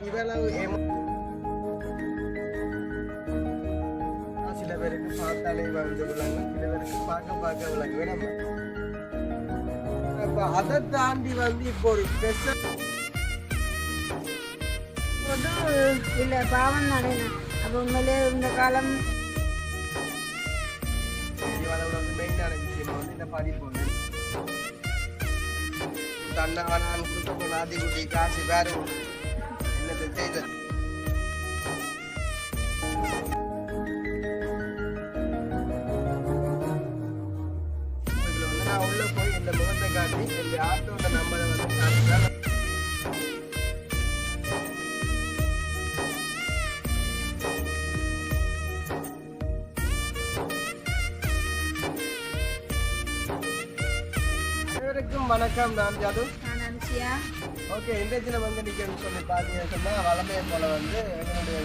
இவ்வளவு சில பேருக்கு பார்த்தாலே வந்து விளங்கும் சில பேருக்கு பார்க்க பார்க்க விளங்கும் நம்ம அப்ப அதை தாண்டி வந்து இப்போ ஒரு ஸ்பெஷல் இல்லை பாவம் தானே அப்போ உண்மையிலே இந்த காலம் தன்னவனான் கொடுத்த நாதி குட்டி காசு வேறு செய்த நான் உள்ள போய் இந்த முகத்தை காட்டி இந்த ஆட்டோட நம்பரை வந்து காட்டினா வணக்கம் நான் ஜாது நான் அனுஷியா ஓகே இந்த தினம் வந்து நிற்கணும்னு சொல்லி பார்த்தீங்கன்னு சொன்னால் வளமையை போல வந்து எங்களுடைய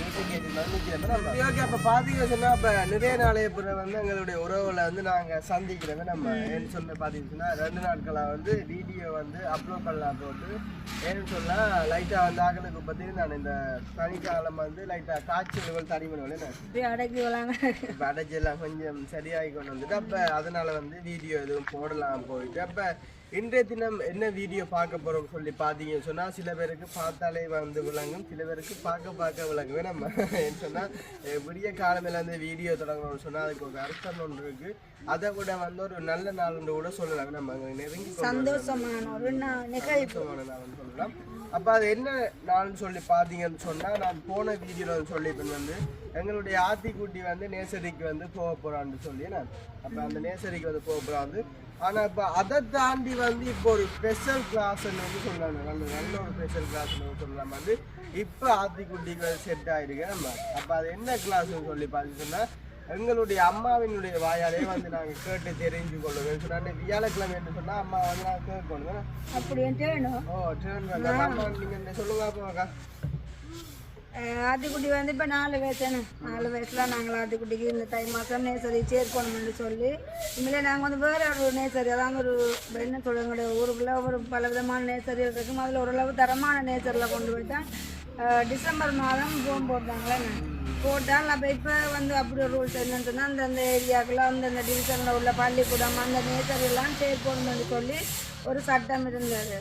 நிற்கிறோம் நம்ம ஓகே அப்போ பார்த்தீங்கன்னு சொன்னால் அப்போ நிறைய நாளைய பிறகு வந்து எங்களுடைய உறவுல வந்து நாங்கள் சந்திக்கிறோம் நம்ம ஏன்னு சொல்லி பார்த்தீங்கன்னா ரெண்டு நாட்களாக வந்து வீடியோ வந்து அப்லோட் பண்ணலாம் போட்டு ஏன்னு சொன்னால் லைட்டாக வந்து ஆகலுக்கு பார்த்தீங்கன்னா நான் இந்த பனிக்காலம் வந்து லைட்டாக காய்ச்சல் தனி பண்ணுவேன் இப்படி அடக்கி விளாங்க இப்போ அடைச்செல்லாம் கொஞ்சம் சரியாகி கொண்டு வந்துட்டு அப்போ அதனால வந்து வீடியோ எதுவும் போடலாம் போயிட்டு அப்போ இன்றைய தினம் என்ன வீடியோ பார்க்க போறோம் சொல்லி பார்த்தீங்கன்னு சொன்னா சில பேருக்கு பார்த்தாலே வந்து விளங்கும் சில பேருக்கு பார்க்க பார்க்க விளங்கும். நம்ம சொன்னா அஹ் விடிய காலமையில இருந்து வீடியோ தொடங்கணும்னு சொன்னா அதுக்கு ஒரு அர்த்தம் ஒன்று இருக்கு. அதை விட வந்து ஒரு நல்ல நாள்னு கூட சொல்லலாம். நம்ம நெருங்கி சந்தோஷமான ஒரு சந்தோஷமான நாள்னு சொல்லலாம். அப்போ அது என்ன நாள்னு சொல்லி பார்த்தீங்கன்னு சொன்னால் நான் போன வீடியோவில் வந்து சொல்லியிருப்பேன் வந்து எங்களுடைய ஆத்திக்குட்டி வந்து நேசரிக்கு வந்து போக போகிறான்னு சொல்லி நான் அப்போ அந்த நேசரிக்கு வந்து போக போகிறா வந்து ஆனால் இப்போ அதை தாண்டி வந்து இப்போ ஒரு ஸ்பெஷல் கிளாஸ்ன்னு வந்து சொல்லலாம் நல்ல நல்ல ஒரு ஸ்பெஷல் கிளாஸ்னு சொல்லலாம். வந்து இப்போ ஆத்திக்குட்டிக்கு செட் ஆயிருக்கு. நம்ம அப்போ அது என்ன கிளாஸ்னு சொல்லி பார்த்தீங்கன்னா எங்களுடைய அம்மாவினுடைய வாயாலே வந்து நாங்கள் கேட்டு தெரிஞ்சு கொள்ளுவோம் சொன்னா வியாழக்கிழமை என்று சொன்னால் அம்மா வந்து நாங்கள் கேட்கணும். வேணும் ஓ ட்ரெயின் அம்மா இந்த சொல்லுங்க அப்போ அக்கா? அஹ் வந்து இப்போ நாலு வயசுன்னு நாலு வயசில் நாங்கள் ஆட்டுக்குட்டிக்கு இந்த தை மாதம் நேசரி சேர்க்கணும்னு சொல்லி இனிமேல் நாங்கள் வந்து வேறு ஒரு நேசரி அதாவது ஒரு என்ன சொல்லுங்க ஊருக்குள்ளே ஒரு பல விதமான நேசரி இருக்கும் அதில் ஓரளவு தரமான நேச்சரில் கொண்டு போய் தான் டிசம்பர் மாதம் ஜூன் போட்டாங்களே போட்டால் அப்போ இப்போ வந்து அப்படி ஒரு ரூல்ஸ் என்னன்னு சொன்னால் அந்தந்த ஏரியாக்குள்ள அந்தந்த டிவிஷனில் உள்ள பள்ளிக்கூடம் அந்த நேச்சரெல்லாம் சேர்க்கணும்னு சொல்லி ஒரு சட்டம் இருந்தது.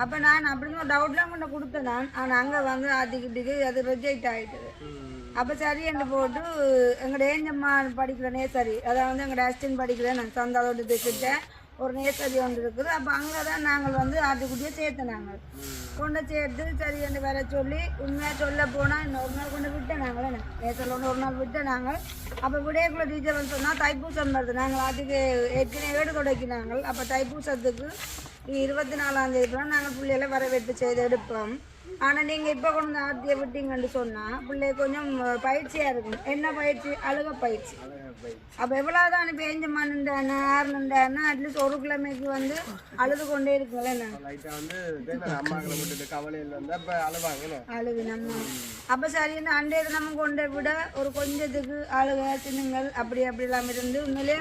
அப்போ நான் அப்படின்னு ஒரு டவுட்லாம் கொண்டு கொடுத்தேன் நான். ஆனால் அங்கே வந்து ஆத்திக்கிட்டுக்கு அது ரிஜெக்ட் ஆகிட்டுது அப்போ சரி என்று போட்டு எங்களோட ஏஞ்சம்மா படிக்கிற நேசரி அதாவது வந்து எங்களோட அசிஸ்டன்ட் படிக்கிறேன் நான் சந்தாதோட்டத்தை கிட்ட ஒரு நேசரி ஒன்று இருக்குது. அப்போ அங்கே தான் நாங்கள் வந்து ஆட்டுக்குட்டியை சேர்த்து நாங்கள். கொண்டு சேர்த்து சரி என்று வர சொல்லி உண்மையாக சொல்ல போனால் இன்னொரு நாள் கொண்டு விட்டேன் நாங்களே நேசரில் ஒன்று ஒரு நாள் விட்டேன் நாங்கள். அப்போ விடையக்குள்ள டீச்சர் வந்து சொன்னால் தைப்பூசம் வருது. நாங்கள் ஆட்டுக்கு ஏற்கனவே ஏடு தொடக்கினாங்க அப்போ தைப்பூசத்துக்கு இருபத்தி நாலாம் தேதி போல நாங்கள் பிள்ளைகளை வரவேற்பு செய்து எடுப்போம் ஆனால் நீங்கள் இப்போ கொண்டு வந்து ஆர்த்தியை விட்டீங்கன்னு சொன்னால் பிள்ளை கொஞ்சம் பயிற்சியாக இருக்கும். என்ன பயிற்சி? அழுக பயிற்சி. அப்போ எவ்வளோதான் பேஞ்ச மண்ணுண்டானா ஆறுனுண்டானா அட்லீஸ்ட் ஒரு கிழமைக்கு வந்து அழுது கொண்டே இருக்குங்களே அழுகு நம்ம. அப்போ சரி இந்த அண்டைய நம்ம கொண்டை விட ஒரு கொஞ்சத்துக்கு அழுக சின்னங்கள் அப்படி அப்படி இல்லாமல் இருந்து உண்மையிலே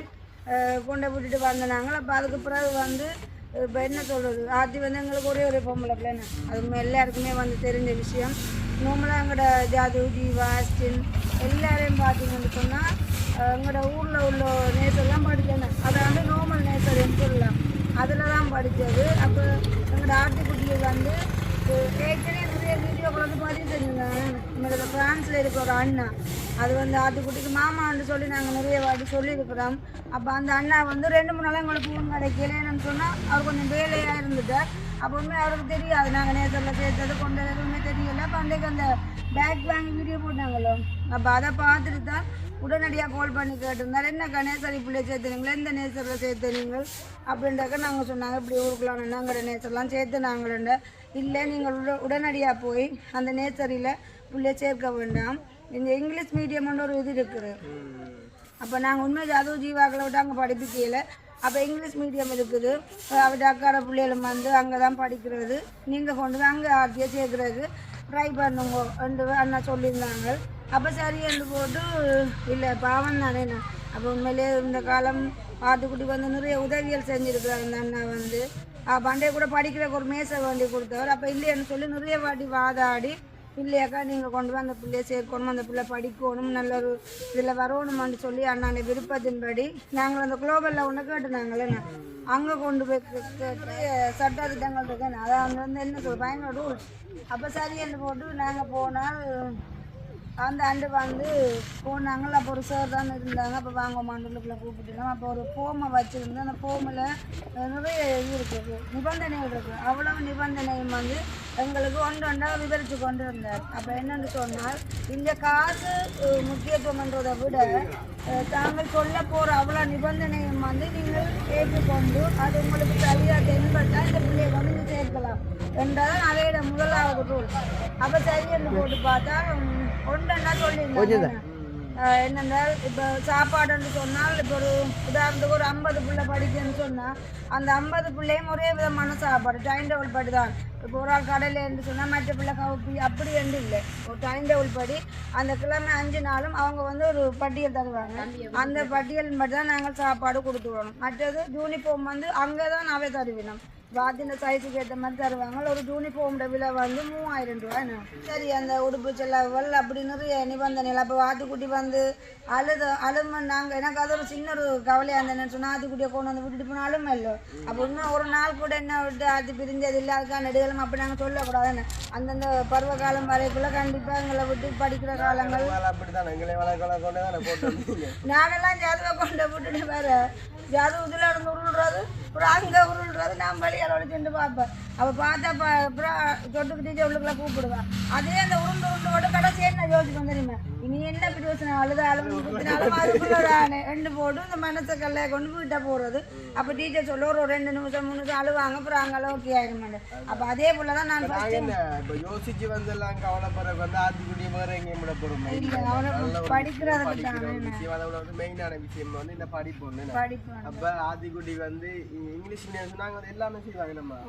கொண்டை விட்டுட்டு வந்தனாங்க. அப்போ அதுக்கு பிறகு வந்து இப்போ என்ன சொல்கிறது ஆத்தி வந்து எங்களுக்கு ஒரே ஒரு பொம்பளை பிள்ளைன்னு. அது எல்லாருக்குமே வந்து தெரிஞ்ச விஷயம். நோம்பலாக எங்களோட ஜாது ஜீவா அஸ்டின் எல்லாரையும் பார்த்தீங்கன்னு சொன்னால் எங்களோட ஊரில் உள்ள நேசர்லாம் படித்தேன் அதை வந்து நோமல் நேசர் சொல்லலாம். அதில் தான் படித்தது அப்போ எங்களோட ஆட்டுக்குட்டியில் வந்து ஏற்கனவே நிறைய வீடியோ வந்து பதிவு செஞ்சுருந்தாங்க. நம்மளோட ஃப்ரான்ஸில் இருக்கிற ஒரு அண்ணா. அது வந்து ஆட்டுக்குட்டிக்கு மாமான்னு சொல்லி நாங்கள் நிறைய வாட்டி சொல்லியிருக்கிறோம். அப்போ அந்த அண்ணா வந்து ரெண்டு மூணு நாளாக எங்களுக்கு ஃபோன் கிடைக்கலன்னு சொன்னால் அவர் கொஞ்சம் வேலையாக இருந்துட்டார் அப்போ அவருக்கு தெரியாது. நாங்கள் நேரத்தில் சேர்த்தது கொண்டு எதுவுமே தெரியல. அப்போ அன்றைக்கு அந்த பேக் வாங்கி வீடியோ போட்டாங்களோ? அப்போ அதை பார்த்துட்டு தான் உடனடியாக கால் பண்ணி கேட்டிருந்தார். என்ன கணேசரி பிள்ளைய சேர்த்துனீங்களா? எந்த நேசரில் சேர்த்துனீங்கள் அப்படின்றக்க நாங்கள் சொன்னாங்க இப்படி ஊருக்குலாம் நாங்கள் நேசர்லாம் சேர்த்து நாங்கள இல்லை நீங்கள் உட உடனடியாக போய் அந்த நேசரியில் பிள்ளைய சேர்க்க வேண்டாம். இந்த இங்கிலீஷ் மீடியம்னு ஒரு இது இருக்குது. அப்போ நாங்கள் உண்மை அதுவும் ஜீவாக்களை விட்டு அங்கே படிப்பிக்கையில். அப்போ இங்கிலீஷ் மீடியம் இருக்குது. அவட அக்கார பிள்ளைகளும் வந்து அங்கே தான் படிக்கிறது. நீங்கள் கொண்டு வந்து அங்கே ஆர்த்தியை சேர்க்குறதுக்கு ட்ரை பண்ணுங்க. என்று அண்ணா சொல்லியிருந்தாங்க. அப்போ சரி என்று போட்டு இல்லை பாவம் தானே நான் அப்போ உண்மையிலே இந்த காலம் ஆட்டுக்குட்டி வந்து நிறைய உதவிகள் செஞ்சுருக்குறாங்க இந்த அண்ணா வந்து. பண்டைய கூட படிக்கிறதுக்கு ஒரு மேசை வண்டி கொடுத்தவர். அப்போ இல்லைன்னு சொல்லி நிறைய வாட்டி வாதாடி பிள்ளையாக்கா நீங்கள் கொண்டு போய் அந்த பிள்ளையை சேர்க்கணும் அந்த பிள்ளை படிக்கணும் நல்ல ஒரு இதில் வரணுமான்னு சொல்லி அண்ணாண்ட விருப்பத்தின்படி நாங்கள் அந்த குளோபலில் ஒன்று கேட்டுனாங்களே அங்கே கொண்டு போய் கேட்டு சட்ட திட்டங்கள் இருக்கேன் அதான் வந்து என்ன சொல் பயங்கர ரூல் அப்போ சரி என்று போட்டு நாங்கள் போனால் அந்த ஆண்டு வந்து போனாங்கள அப்போ ஒரு சார் தான் இருந்தாங்க. அப்போ வாங்க மண்டலுக்குள்ள கூப்பிட்டுலாம் அப்போ ஒரு ஃபோமை வச்சுருந்து அந்த ஃபோமில் நிறைய இது இருக்குது. நிபந்தனைகள் இருக்குது அவ்வளவு நிபந்தனையும் வந்து எங்களுக்கு ஒன்று ஒன்றா விவரித்து கொண்டு இருந்தார் அப்போ என்னென்னு சொன்னால் இந்த காசு முக்கியத்துவம்ன்றதை விட தாங்கள் சொல்ல போகிற அவ்வளோ நிபந்தனையும் வந்து நீங்கள் ஏற்றுக்கொண்டு அது உங்களுக்கு சரியாக தென்பட்டால் இந்த பிள்ளையை வந்து சேர்க்கலாம். என்றால் அவையோட முதலாவது ரூல் அப்போ சரி என்று போட்டு பார்த்தா ஒன்றா சொல்லியிருந்தாங்க. ஆஹ் என்னென்றால் இப்போ சாப்பாடுன்னு சொன்னால் இப்போ ஒரு உதாரணத்துக்கு ஒரு ஐம்பது பிள்ளை படிக்குன்னு சொன்னால் அந்த ஐம்பது பிள்ளையும் ஒரே விதமான சாப்பாடு டைம் டேபிள் படி தான். இப்போ ஒரு ஆள் கடையில் சொன்னால் மற்ற பிள்ளை கவுப்பி அப்படி என்று இல்லை. ஒரு டைம் டேபிள் படி அந்த கிழமை அஞ்சு நாளும் அவங்க வந்து ஒரு பட்டியல் தருவாங்க. அந்த பட்டியல் மட்டும் தான் நாங்கள் சாப்பாடு கொடுத்து விடணும். மற்றது யூனிஃபார்ம் வந்து அங்கே தான் அவை தருவினோம். வாத்தின சைஸுக்கு ஏற்ற மாதிரி தருவாங்க. ஒரு யூனிஃபார்மோட விலை வந்து மூவாயிரம் ரூபாய் சரி அந்த உடுப்பு செலவுகள் அப்படி நிறைய நிபந்தனைகள். அப்போ வாத்துக்குட்டி வந்து அழுத அழும நாங்கள் எனக்கு அது ஒரு சின்ன ஒரு கவலையாக இருந்தேன்னு சொன்னால் ஆத்துக்குட்டியை கொண்டு வந்து விட்டுட்டு போனாலும் அழுமை இல்லை. அப்போ இன்னும் ஒரு நாள் கூட என்ன விட்டு ஆத்து பிரிஞ்சது இல்லை. அதுக்கான நெடுகளும் அப்படி நாங்கள் சொல்லக்கூடாதுன்னு அந்தந்த பருவ காலம் வரைக்குள்ள கண்டிப்பாக எங்களை விட்டு படிக்கிற காலங்கள். நானெல்லாம் ஜாதவை கொண்டு விட்டுட்டு வேற அது இதில் இருந்து உருள்றது அப்புறம் அங்கே உருள்றது நான் வழியால் ஒழிச்சுட்டு பார்ப்பேன். அவள் பார்த்தா ப அப்புறம் சொட்டுக்கு டீச்சர் கூப்பிடுவேன். அதே அந்த உருண்டு உருண்டு ஓட கடைசி என்ன யோசிப்போம் தெரியுமா? இனி என்ன பிரயோசனம் அழுதாலும் குத்தினாலும் அதுக்குள்ளதானே ரெண்டு போட்டு இந்த மனசை கல்லையை கொண்டு வீட்டை போடுறது அப்போ டீச்சர் சொல்ல ஒரு ரெண்டு நிமிஷம் மூணு நிமிஷம் அழுவாங்க அப்புறம் அங்கே ஓகே ஆயிடுமாண்டு அப்போ அதே போல தான் நான் இப்ப யோசிச்சு வந்து எல்லாம் கவலைப்படுறதுக்கு வந்து ஆத்திக்குடிய வேற எங்கேயும் விட போறோம் இல்லை அவனை படிக்கிறதுக்கு தானே வந்து மெயினான விஷயம் வந்து இந்த படிப்பு வந்து? படிப்பு அப்ப ஆதிக்குடி வந்து இங்கிலீஷ் சொன்னாங்க அது எல்லாமே செய்வாங்க நம்ம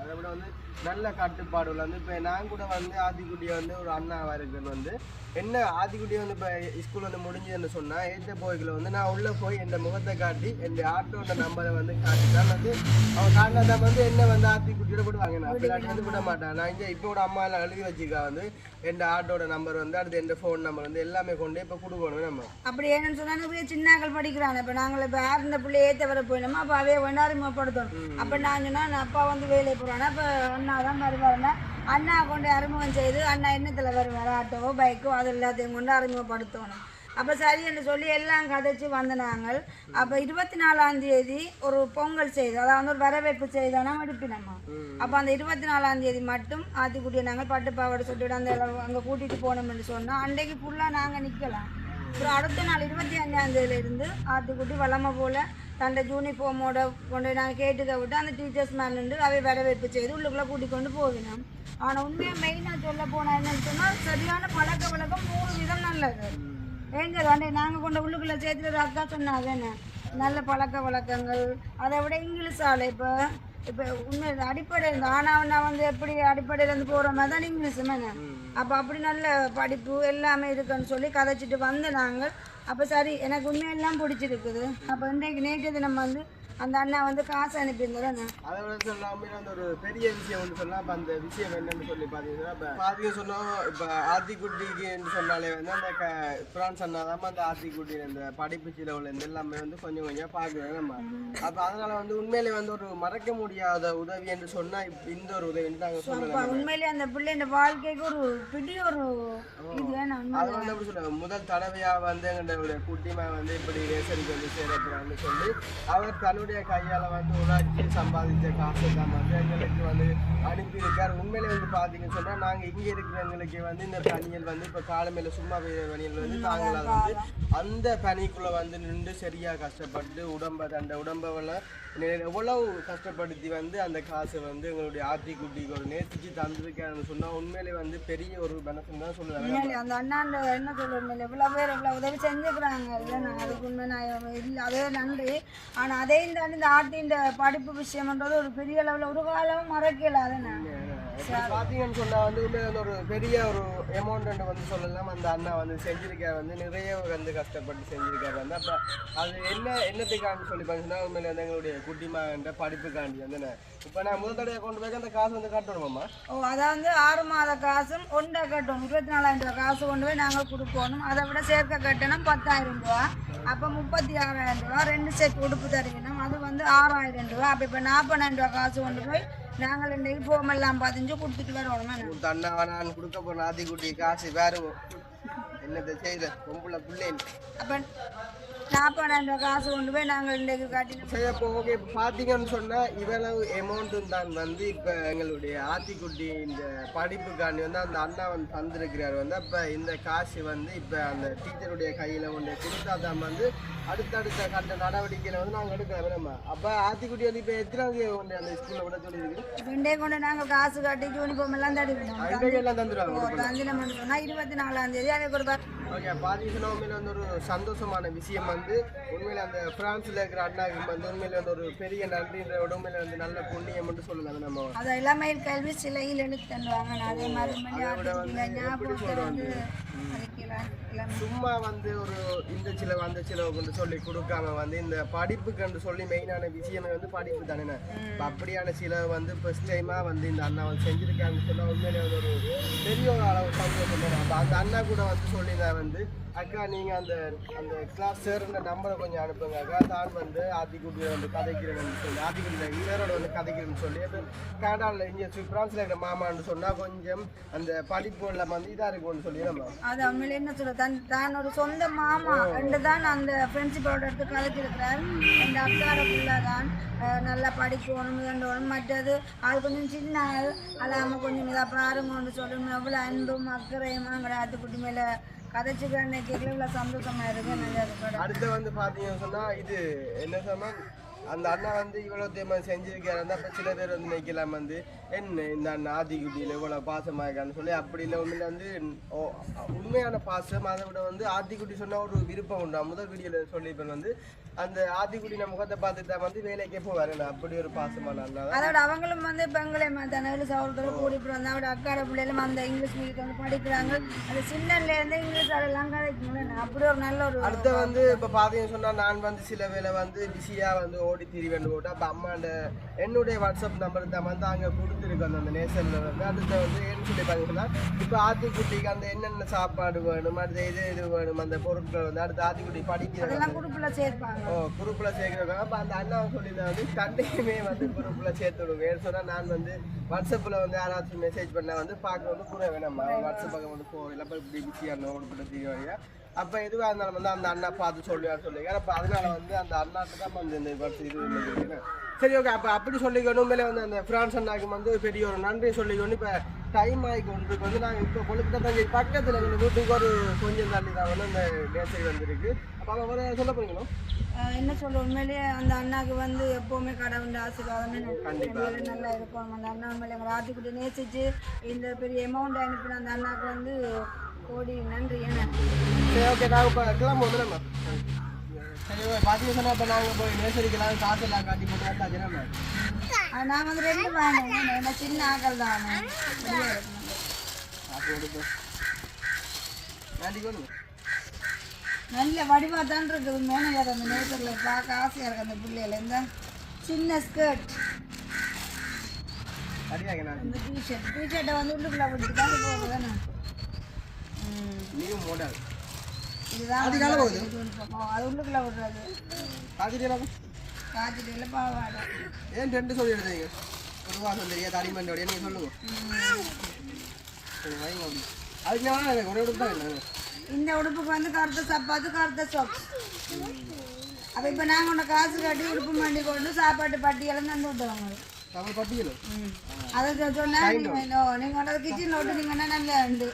அதை விட வந்து நல்ல கட்டுப்பாடுகள் வந்து இப்போ நான் கூட வந்து ஆதிக்குடியை வந்து ஒரு அண்ணாவா இருக்குன்னு வந்து என்ன ஆத்திக்குட்டி வந்து இப்போ ஸ்கூல் வந்து முடிஞ்சதுன்னு சொன்னால் ஏற்ற போய்க்குள்ள வந்து நான் உள்ளே போய் என் முகத்தை காட்டி என் ஆட்டோட நம்பரை வந்து காட்டி தான் வந்து அவன் காட்டினா வந்து என்ன வந்து ஆத்திக்குட்டியோட விடுவாங்க நான் அப்படி வந்து விட மாட்டேன். நான் இங்கே இப்போ கூட அம்மா எல்லாம் எழுதி வச்சுக்கா வந்து என் ஆட்டோட நம்பர் வந்து அடுத்து என் ஃபோன் நம்பர் வந்து எல்லாமே கொண்டு இப்போ கொடுக்கணும் நம்ம. அப்படி என்னன்னு சொன்னாங்க நிறைய சின்னாக்கள் படிக்கிறாங்க. இப்போ நாங்கள் இப்போ யார் இந்த பிள்ளை ஏற்ற வர போயிடணுமா அப்போ அவையே வேண்டாம் படுத்தணும் அப்போ நான் சொன்னால் அப்பா வந்து வேலைக்கு போகிறானா அப்போ அண்ணா தான் வருவாருன்னா அண்ணா கொண்டு அறிமுகம் செய்து அண்ணா என்னத்தில் வருவார்? ஆட்டோவோ பைக்கோ அது எல்லாத்தையும் கொண்டு அறிமுகப்படுத்தணும். அப்போ சரி என்று சொல்லி எல்லாம் கதைச்சு வந்த நாங்கள். அப்போ இருபத்தி நாலாம் தேதி ஒரு பொங்கல் செய்து அதாவது ஒரு வரவேற்பு செய்தோம்னா எடுப்பினோமா? அப்போ அந்த இருபத்தி நாலாம் தேதி மட்டும் ஆத்திக்குட்டியை நாங்கள் பட்டு பாவாடை சொல்லிவிட்டு அந்த அங்கே கூட்டிகிட்டு போனோம்னு சொன்னால் அன்றைக்கு ஃபுல்லாக நாங்கள் நிற்கலாம் அப்புறம் அடுத்த நாள் இருபத்தி அஞ்சாந்தேதியிலேருந்து ஆத்துக்குட்டி வளமை போல் தண்டை யூனிஃபார்மோட கொண்டு நாங்கள் கேட்டுக்க விட்டு அந்த டீச்சர்ஸ் மேலேருந்து அவை வரவேற்பு செய்து உள்ளுக்குள்ளே கூட்டிக் கொண்டு போவினோம் ஆனால் உண்மையாக மெயினாக சொல்ல போனால் என்னன்னு சொன்னால் சரியான பழக்க வழக்கம் மூணு விதம் நல்லது. எங்க வந்து நாங்கள் கொண்ட உள்ளுக்குள்ளே சேர்த்துட்டு ஒரு அக்கா சொன்னாங்க என்ன நல்ல பழக்க வழக்கங்கள். அதை விட இங்கிலீஷ் ஆலை இப்போ இப்போ உண்மை அடிப்படை இந்த நான் வந்து எப்படி அடிப்படையிலேருந்து போகிற மாதிரி தான் இங்கிலீஷுமே என்ன? அப்போ அப்படி நல்ல படிப்பு எல்லாமே இருக்குன்னு சொல்லி கதைச்சிட்டு வந்து நாங்கள் அப்போ சரி எனக்கு உண்மையெல்லாம் பிடிச்சிருக்குது. அப்போ இன்றைக்கு நேற்று தினம் வந்து அந்த அண்ணா வந்து காசு அனுப்பியிருந்தாரு அதை விட சொல்லாம அந்த ஒரு பெரிய விஷயம் ஒன்று சொன்னா அப்ப அந்த விஷயம் என்னன்னு சொல்லி பாத்தீங்கன்னா இப்ப பாத்தீங்க சொன்னோம் இப்ப ஆத்திக்குட்டிக்குன்னு சொன்னாலே வந்து அந்த க பிரான்ஸ் அண்ணாதான் அந்த ஆத்திக்குட்டி இந்த படிப்பு எல்லாமே வந்து கொஞ்சம் கொஞ்சம் பாக்குறோம் நம்ம அப்ப அதனால வந்து உண்மையிலே வந்து ஒரு மறக்க முடியாத உதவி என்று சொன்னா இப்ப இந்த ஒரு உதவி நாங்க அப்போ சொல்லலாம் உண்மையிலே அந்த பிள்ளைங்க வாழ்க்கைக்கு ஒரு பெரிய ஒரு இது வேணும் அது வந்து எப்படி சொல்லுவாங்க முதல் தடவையா வந்து எங்களுடைய குட்டிமா வந்து இப்படி ரேசருக்கு வந்து சேரப்படுறான்னு சொல்லி அவர் தன்னுடைய கையால வந்து உணர்ச்சி சம்பாதிச்ச காசு தான் வந்து எங்களுக்கு வந்து அனுப்பியிருக்கார். உண்மையிலே வந்து பாத்தீங்கன்னு சொன்னா நாங்க இங்க இருக்கிறவங்களுக்கு வந்து இந்த பணிகள் வந்து இப்ப காலமையில சும்மா பெய்யுற பணிகள் வந்து தாங்களால வந்து அந்த பனிக்குள்ள வந்து நின்று சரியா கஷ்டப்பட்டு உடம்ப தண்ட உடம்பெல்லாம் எவ்வளவு கஷ்டப்படுத்தி வந்து அந்த காசை வந்து எங்களுடைய ஆத்திக்குட்டிக்கு ஒரு நேர்த்திச்சு தந்திருக்காருன்னு சொன்னா உண்மையிலே வந்து பெரிய ஒரு பெனஃபிட் தான் சொல்லுவாங்க உண்மையிலே அந்த அண்ணாண்ட என்ன சொல்லுவேன் இவ்வளோ பேர் இவ்வளோ உதவி செஞ்சுக்கிறாங்க இல்லை நான் அதுக்கு உண்மை நான் இல்லை. அதே நன்றி. ஆனால் அதையும் தாண்டி இந்த ஆட்டின் படிப்பு விஷயம்ன்றது ஒரு பெரிய அளவில் ஒரு காலம் மறக்கல அதை நான் இப்ப பாத்தீங்கன்னு சொன்னா வந்து உண்மையில வந்து ஒரு பெரிய ஒரு அமௌண்ட் வந்து சொல்லலாம். அந்த அண்ணா வந்து செஞ்சிருக்காரு வந்து நிறைய வந்து கஷ்டப்பட்டு செஞ்சிருக்காரு வந்து. அப்ப அது என்ன என்னத்துக்காண்டி சொல்லி பார்த்தீங்கன்னா உண்மையில வந்து எங்களுடைய குட்டிமான்ற படிப்புக்காண்டி வந்து இப்ப நான் முதல் தடவை கொண்டு போய் அந்த காசு வந்து கட்டணுமாம்மா ஓ அதாவது ஆறு மாத காசும் ஒன்றை கட்டணும் இருபத்தி நாலாயிரம் ரூபாய் காசு கொண்டு போய் நாங்கள் கொடுக்கணும். அதை விட சேர்க்க கட்டணும் பத்தாயிரம் ரூபா அப்போ முப்பத்தி ஆறாயிரம் ரூபா ரெண்டு செட் உடுப்பு தருவினோம் அது வந்து ஆறாயிரம் ரூபா அப்போ இப்போ நாற்பதாயிரம் ரூபா காசு கொண்டு போய் நாங்கள் இன்றைக்கு ஃபோமெல்லாம் பதிஞ்சு கொடுத்துட்டு வரணும் அண்ணா நான் கொடுக்க போன ஆதி குட்டி காசு வேறு என்னத்தை செய்யல பொம்பளை பிள்ளைன்னு. அப்போ நாற்பதாயிரம் காசு கொண்டு போய் நாங்கள் இன்றைக்கு காட்டினோம். சரி அப்போ ஓகே இப்போ பார்த்தீங்கன்னு சொன்னால் இவ்வளவு அமௌண்ட்டும் தான் வந்து இப்போ எங்களுடைய ஆத்திக்குட்டி இந்த படிப்புக்காண்டி வந்து அந்த அண்ணா வந்து தந்திருக்கிறார். வந்து அப்போ இந்த காசு வந்து இப்போ அந்த டீச்சருடைய கையில் கொண்டு கொடுத்தா தான் வந்து அடுத்தடுத்த கட்ட நடவடிக்கையில் வந்து நாங்கள் எடுக்கிறோம் நம்ம அப்போ ஆத்திக்குட்டி வந்து இப்போ எத்தனாவது கொண்டு அந்த ஸ்கூலில் விட சொல்லியிருக்கு? இன்றைக்கு கொண்டு நாங்கள் காசு கட்டி யூனிஃபார்ம் எல்லாம் தடுக்கணும். எல்லாம் தந்துடுவாங்க இருபத்தி நாலாம் தேதி அதை ஒரு பத்து ஓகே உண்மையில வந்து ஒரு சந்தோஷமான விஷயம் வந்து உண்மையில அந்த பிரான்ஸ்ல இருக்கிற அண்ணாவுக்கு வந்து உண்மையில வந்து ஒரு பெரிய நன்றின்ற உண்மையில வந்து நல்ல புண்ணியம் மட்டும் அது நம்ம அது எல்லாமே கல்வி சிலையில் எடுத்து தருவாங்க அதே மாதிரி எல்லாமே சும்மா வந்து ஒரு இந்த சிலவு அந்த சிலவு கொண்டு சொல்லி கொடுக்காம வந்து இந்த படிப்புக்கு சொல்லி மெயினான விஷயமே வந்து படிப்பு தானே இப்போ அப்படியான சிலவு வந்து ஃபர்ஸ்ட் டைமா வந்து இந்த அண்ணா வந்து செஞ்சிருக்காங்கன்னு சொன்னா உண்மையிலே வந்து ஒரு பெரிய ஒரு அளவு சந்தோஷம் அப்போ அந்த அண்ணா கூட வந்து சொல்லியிருந்தா வந்து அக்கா நீங்க அந்த அந்த கிளாஸ் சேர்ந்த நம்பரை கொஞ்சம் அனுப்புங்க அக்கா தான் வந்து ஆத்திக்குட்டியை வந்து கதைக்கிறேன்னு சொல்லி ஆத்திக்குட்டியில் இவரோட வந்து கதைக்கிறேன்னு சொல்லி அது கனடாவில் இங்கே பிரான்ஸ்ல இருக்கிற மாமான்னு சொன்னா கொஞ்சம் அந்த படிப்புல வந்து இதா இருக்கும்னு சொல்லி நம்ம அது உண்மையில என்ன சொல்ல தன் தான் ஒரு சொந்த மாமா என்று தான் அந்த ஃப்ரெண்ட்ஷிப்போட எடுத்து கலைச்சிருக்கிறார் அந்த அக்கார பிள்ளை தான் நல்லா படிக்கணும் வேண்டணும் மற்றது அது கொஞ்சம் சின்ன ஆள். அல்லாமல் கொஞ்சம் இதாக பாருங்கன்னு சொல்லணும் எவ்வளோ அன்பும் அக்கறையும் அங்கே ஆத்துக்குட்டி மேலே கதைச்சிக்கிறேன்னு கேட்கல இவ்வளோ சந்தோஷமா இருக்கு. நல்லா இருக்கு. அடுத்து வந்து பாத்தீங்கன்னு சொன்னா இது என்ன சொன்னா? அந்த அண்ணா வந்து இவ்வளவு தேமா செஞ்சிருக்காரு அப்ப சில பேர் வந்து நிக்கலாம் வந்து என்ன இந்த அண்ணா ஆதிக்குட்டியில இவ்வளவு பாசமா இருக்கான்னு சொல்லி அப்படி இல்லை உண்மையில வந்து ஓ, உண்மையான பாசம் அதை விட வந்து ஆத்திக்குட்டி சொன்னா ஒரு விருப்பம் உண்டா. முதல் வீடியோல சொல்லியிருப்பேன் வந்து அந்த ஆத்திக்குட்டி நம்ம முகத்தை பார்த்துட்டு தான் வந்து வேலைக்கே போவாரு. அப்படி ஒரு பாசமான அண்ணா அதோட அவங்களும் வந்து பெங்களே மாத்தானவில் சகோதரத்தில் கூட்டிட்டு வந்தா அவட அக்கார பிள்ளைகளும் அந்த இங்கிலீஷ் மீடியத்தை வந்து படிக்கிறாங்க. அந்த சின்னல இருந்து இங்கிலீஷ் அதெல்லாம் கதைக்கணும் அப்படி ஒரு நல்ல ஒரு அடுத்து வந்து இப்போ பார்த்தீங்கன்னு சொன்னா நான் வந்து சில வேளை வந்து பிஸியாக வந்து ஓடி திரிவேன் போட்டு அப்போ அம்மாண்ட என்னுடைய வாட்ஸ்அப் நம்பர் தான் வந்து அங்கே கொடுத்துருக்கோம் அந்த நேசனில் வந்து அடுத்து வந்து என்ன சொல்லி பார்த்தீங்கன்னா இப்போ ஆத்திக்குட்டிக்கு அந்த என்னென்ன சாப்பாடு வேணும் அடுத்து இது இது வேணும் அந்த பொருட்கள் வந்து அடுத்து ஆத்திக்குட்டி படிக்கிறது குரூப்ல சேர்ப்பாங்க. ஓ குரூப்பில் சேர்க்குறாங்க அப்போ அந்த அண்ணா சொல்லியிருந்தா வந்து கண்டையுமே வந்து குரூப்பில் சேர்த்து விடுவேன் சொன்னால் நான் வந்து வாட்ஸ்அப்பில் வந்து யாராச்சும் மெசேஜ் பண்ணால் வந்து பார்க்க வந்து கூட வேணாம். வாட்ஸ்அப் பக்கம் வந்து போகல. அப்போ இப்படி பிஸியாக ஓடிப்பட்ட தீவிரம் அப்போ எதுவாக இருந்தாலும் வந்து அந்த அண்ணா பார்த்து சொல்லுவார் சொல்லியிருக்காரு அப்போ அதனால வந்து அந்த அண்ணாக்கு தான் வந்து இந்த வருஷம் இது. சரி ஓகே அப்போ அப்படி சொல்லிக்கணும். மேலே வந்து அந்த ஃப்ரான்ஸ் அண்ணாக்கு வந்து பெரிய ஒரு நன்றி சொல்லிக்கணும். இப்போ டைம் ஆகி கொண்டிருக்கு வந்து நாங்கள் இப்போ கொழுப்பு தங்கி பக்கத்தில் எங்கள் வீட்டுக்கு ஒரு கொஞ்சம் தள்ளி தான் வந்து அந்த நேசரி வந்திருக்கு. அப்போ அவங்க வந்து சொல்ல அஹ் என்ன சொல்ல உண்மையிலேயே அந்த அண்ணாக்கு வந்து எப்பவுமே கடவுள் ஆசீர்வாதமே. நல்லா இருக்கும். அந்த அண்ணா உண்மையிலே எங்கள் ராத்திக்குட்டி நேசிச்சு இந்த பெரிய அமௌண்ட் அனுப்பின அந்த அண்ணாக்கு வந்து கோடி நன்றி சரி ஓகே நாங்கள் இப்போ கிளம்புவோம் நம்ம சரி பார்த்தீங்க சொன்னால் இப்போ நாங்கள் போய் நேசரிக்கெல்லாம் காசு எல்லாம் காட்டி போட்டு வந்தாச்சு நம்ம நான் வந்து ரெண்டு வாங்கினேன் என்ன சின்ன ஆக்கள் தான் நல்ல வடிவாக தான் இருக்குது. மேனையார் அந்த நேச்சரில் பார்க்க ஆசையாக இருக்கு அந்த பிள்ளையில. இந்த சின்ன ஸ்கர்ட் இந்த டிஷர்ட் டிஷர்ட்டை வந்து உள்ளுக்குள்ள விட்டு தான் போகுது தானே ம் நீயும் மூடாது இதுதான் அது வந்து கால போகுது? அது உள்ளுக்குள்ள விடுறது. பார்த்துட்டே காய்ச்சிட்டு பாவாடை. ஏன் ரெண்டு சொல்லி எடுத்தீங்க? வாசம் தெரியா தடிமண்டோடைய நீங்கள் சொல்லுங்க. சரி வைங்க அப்படி அதுக்கு நான் எனக்கு ஒரே எடுத்து தான் இல்லை இந்த உடுப்புக்கு வந்து கருத்த சப்பாத்து கருத்த சாக்ஸ் அப்போ இப்போ நாங்கள் உன்னை காசு கட்டி உடுப்பு மண்டி கொண்டு சாப்பாட்டு பட்டியெல்லாம் தந்து பட்டியலும் அதை சொன்னா நீங்கள் நீங்கள் கிச்சனில் விட்டு நீங்கன்னா நல்லா உண்டு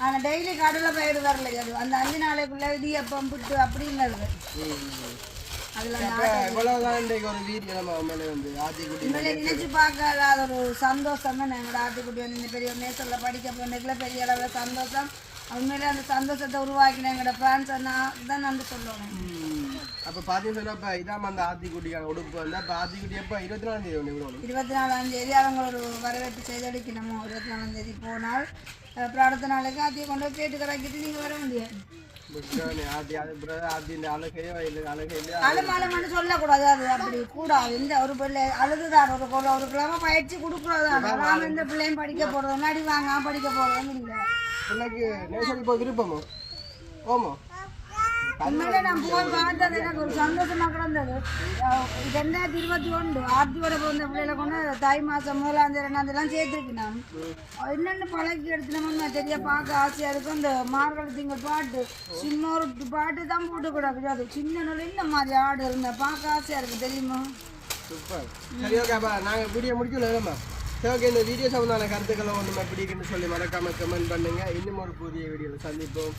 ஆனால் டெய்லி கடையில் போயிட்டு வரல அது. அந்த அஞ்சு நாளைக்குள்ள இடியப்பம் புட்டு ஆத்திக்குட்டி உண்மையிலே நினைச்சு பார்க்காத ஒரு சந்தோஷமே எங்களோட ஆட்டுக்குட்டி வந்து இந்த பெரிய படிக்க போனதுக்குள்ள பெரிய அளவில் சந்தோஷம். உண்மையிலே அந்த சந்தோஷத்தை உருவாக்கின எங்களோட ஃப்ரெண்ட்ஸ் தான் நன்றி சொல்லணும். அப்ப பாத்தீங்கன்னு சொன்னா இப்ப இதாம அந்த ஆத்திக்குட்டிக்கான உடுப்பு வந்து அப்ப ஆத்திக்குட்டி எப்ப இருபத்தி நாலாம் தேதி ஒன்று விடணும் இருபத்தி நாலாம் தேதி அவங்க ஒரு வரவேற்பு செய்தடிக்கணும் இருபத்தி நாலாம் தேதி போனால் அடுத்த நாளைக்கு அதையை கொண்டு போய் கேட்டு கராக்கிட்டு நீங்கள் வர முடியாது சொல்லக்கூடாது அது அப்படி கூடாது இந்த ஒரு பிள்ளை அழுதுதான் ஒரு குழந்தை ஒரு கிழமை பயிற்சி கொடுக்குறதான் நாம இந்த பிள்ளையும் படிக்க போகிறோம் நடி வாங்க படிக்க போகிறோம் இல்லை பிள்ளைக்கு நேசரி போய் விருப்பமோ ஓமோ உண்மையிலே நான் போய் பார்த்தது எனக்கு ஒரு சந்தோஷமா கிடந்தது ரெண்டாயிரத்தி இருபத்தி ஒன்று ஆர்த்தியோட பிறந்த பிள்ளைகளை கொண்டு தை மாதம் முதலாம் தேதி ரெண்டாம் தேதிலாம் சேர்த்துருக்கு நான் என்னென்ன பழகி எடுத்து நம்ம தெரிய பார்க்க ஆசையாக இருக்கும் இந்த மார்கழி திங்கள் பாட்டு சின்ன ஒரு பாட்டு தான் போட்டு கூட அது சின்ன நூல் இந்த மாதிரி ஆடு இருந்த பார்க்க ஆசையாக இருக்குது தெரியுமா சூப்பர் சரி ஓகே அப்ப வீடியோ முடிக்கல இல்லைம்மா ஓகே இந்த வீடியோ சம்பந்தமான கருத்துக்களை ஒன்றுமே பிடிக்குன்னு சொல்லி மறக்காம கமெண்ட் பண்ணுங்க இன்னும் ஒரு புதிய வீடியோவில் சந்திப்போம்